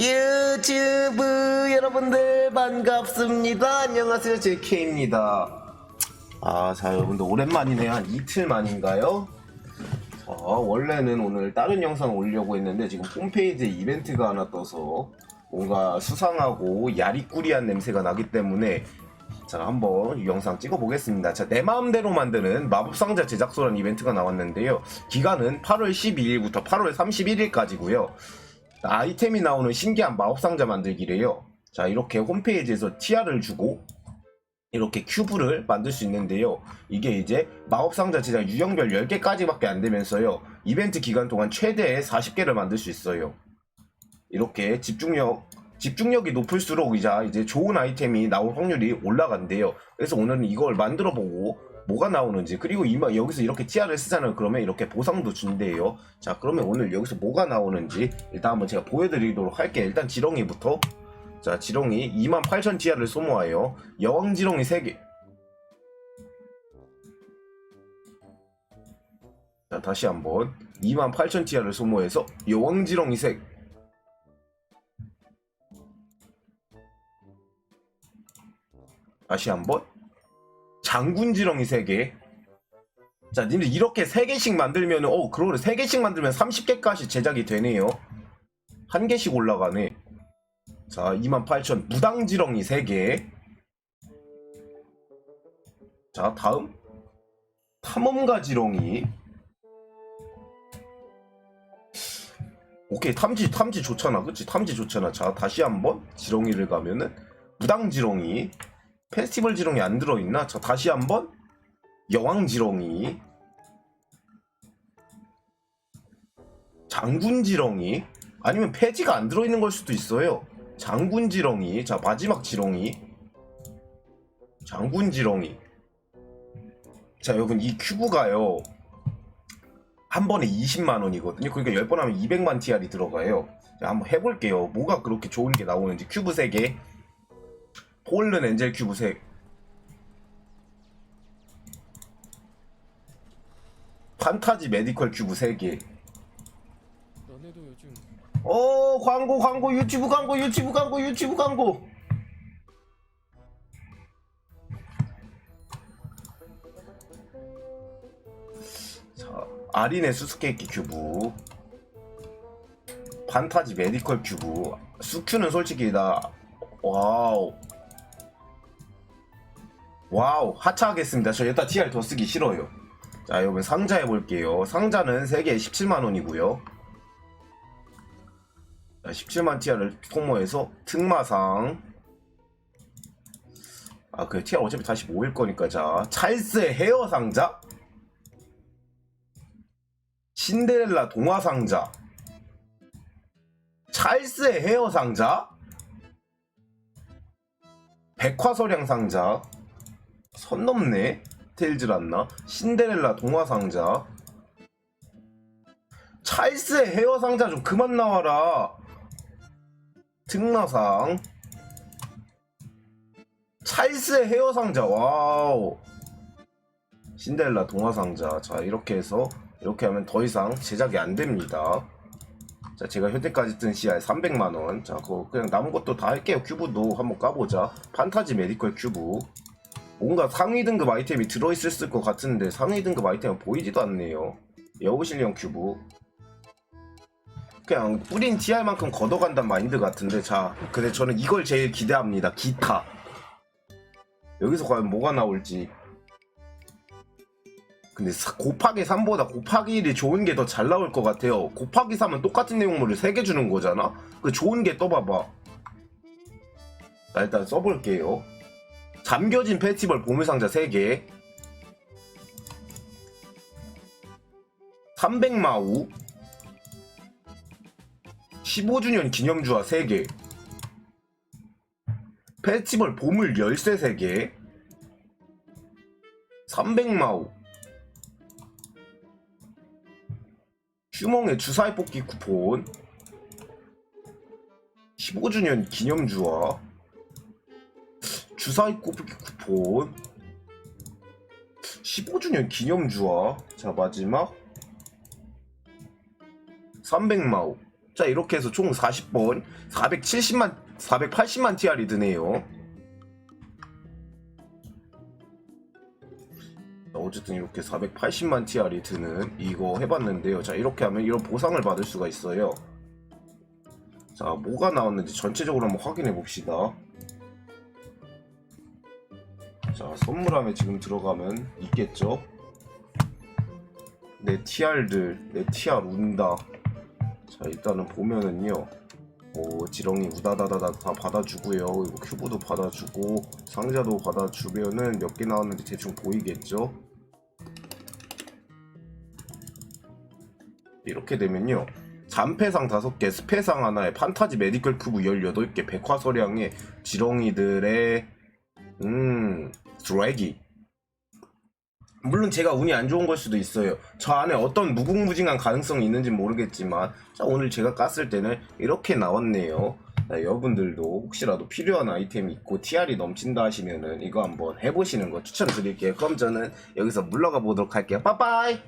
유튜브 여러분들 반갑습니다. 안녕하세요. 제케입니다. 아, 자, 여러분들 오랜만이네요. 한 이틀 만인가요? 자, 원래는 오늘 다른 영상 올려고 했는데 지금 홈페이지에 이벤트가 하나 떠서 뭔가 수상하고 야리꾸리한 냄새가 나기 때문에 자, 한번 이 영상 찍어보겠습니다. 자, 내 마음대로 만드는 마법상자 제작소라는 이벤트가 나왔는데요. 기간은 8월 12일부터 8월 31일까지고요. 아이템이 나오는 신기한 마법상자 만들기래요. 자, 이렇게 홈페이지에서 TR을 주고 이렇게 큐브를 만들 수 있는데요. 이게 이제 마법상자 제작 유형별 10개까지밖에 안 되면서요. 이벤트 기간 동안 최대 40개를 만들 수 있어요. 이렇게 집중력 집중력이 높을수록 이제 좋은 아이템이 나올 확률이 올라간대요. 그래서 오늘은 이걸 만들어 보고 뭐가 나오는지 그리고 이마 여기서 이렇게 TR을 쓰잖아요. 그러면 이렇게 보상도 준대요. 자, 그러면 오늘 여기서 뭐가 나오는지 일단 한번 제가 보여드리도록 할게요. 일단 지렁이부터 자, 지렁이 28,000 TR을 소모하여 여왕 지렁이 3개. 자, 다시 한번 28,000 TR을 소모해서 여왕 지렁이 3개. 다시 한번 장군 지렁이 3개. 자, 님들 이렇게 3개씩 만들면 어, 그러네. 3개씩 만들면 30개까지 제작이 되네요. 한 개씩 올라가네. 자, 28,000 무당 지렁이 3개. 자, 다음 탐험가 지렁이. 오케이, 탐지 탐지 좋잖아. 그치 탐지 좋잖아. 자, 다시 한번 지렁이를 가면은 무당 지렁이 페스티벌 지렁이 안 들어있나? 자, 다시 한번 여왕 지렁이 장군 지렁이 아니면 폐지가 안 들어있는 걸 수도 있어요. 장군 지렁이 자 마지막 지렁이 장군 지렁이 자 여러분 이 큐브가요 한 번에 20만 원이거든요. 그러니까 10번 하면 200만 TR이 들어가요. 자, 한번 해볼게요. 뭐가 그렇게 좋은 게 나오는지 큐브 3개 폴른 엔젤 큐브 색. 판타지 메디컬 큐브 3개. 너네도 요즘 어 광고 광고 유튜브 광고 유튜브 광고 유튜브 광고. 자 아린의 수수께끼 큐브. 판타지 메디컬 큐브. 수큐는 솔직히 나 와우 와우 하차하겠습니다. 저 일단 TR 더 쓰기 싫어요. 자 여러분 상자 해볼게요. 상자는 3개에 17만원이고요. 자, 17만 TR을 소모해서 특마상. 아그 TR 어차피 다시 모일 거니까. 자 찰스의 헤어 상자. 신데렐라 동화 상자. 찰스의 헤어 상자. 백화서량 상자 선 넘네? 테일즈란나? 신데렐라 동화 상자? 찰스의 헤어 상자 좀 그만 나와라. 특나상. 찰스의 헤어 상자 와우. 신데렐라 동화 상자. 자 이렇게 해서 이렇게 하면 더 이상 제작이 안 됩니다. 자 제가 현재까지 뜬 CR 300만원. 자 그거 그냥 남은 것도 다 할게요. 큐브도 한번 까보자. 판타지 메디컬 큐브 뭔가 상위 등급 아이템이 들어있을 것 같은데 상위 등급 아이템은 보이지도 않네요. 여우실령 큐브. 그냥 뿌린 TR만큼 걷어간단 마인드 같은데 자 근데 저는 이걸 제일 기대합니다. 기타. 여기서 과연 뭐가 나올지. 근데 사- 곱하기 3보다 곱하기 1이 좋은 게 더 잘 나올 것 같아요. 곱하기 3은 똑같은 내용물을 3개 주는 거잖아? 그 좋은 게 떠봐봐. 자 일단 써볼게요 잠겨진 페스티벌 보물상자 3개. 300마우. 15주년 기념주화 3개. 페스티벌 보물 열쇠 3개. 300마우. 휴몽의 주사위 뽑기 쿠폰. 15주년 기념주화 주사위 뽑기 쿠폰 15주년 기념 주화. 자 마지막. 300마우 자 이렇게 해서 총 40번 470만 480만 TR이 드네요. 자, 어쨌든 이렇게 480만 TR이 드는 이거 해봤는데요. 자 이렇게 하면 이런 보상을 받을 수가 있어요. 자 뭐가 나왔는지 전체적으로 한번 확인해 봅시다 자 선물함에 지금 들어가면 있겠죠? 내 TR들. 내 TR 운다. 자 일단은 보면은요. 오 지렁이 우다다다다 다 받아주고요. 이거 큐브도 받아주고 상자도 받아주면은 몇 개 나왔는지 대충 보이겠죠? 이렇게 되면요. 잔패상 5개, 스패상 하나에 판타지 메디컬 큐브 18개, 백화서량에 지렁이들의 음 드래기 물론 제가 운이 안 좋은 걸 수도 있어요. 저 안에 어떤 무궁무진한 가능성이 있는지 모르겠지만 자 오늘 제가 깠을 때는 이렇게 나왔네요. 자, 여러분들도 혹시라도 필요한 아이템이 있고 TR이 넘친다 하시면은 이거 한번 해보시는 거 추천드릴게요. 그럼 저는 여기서 물러가 보도록 할게요. 빠빠이!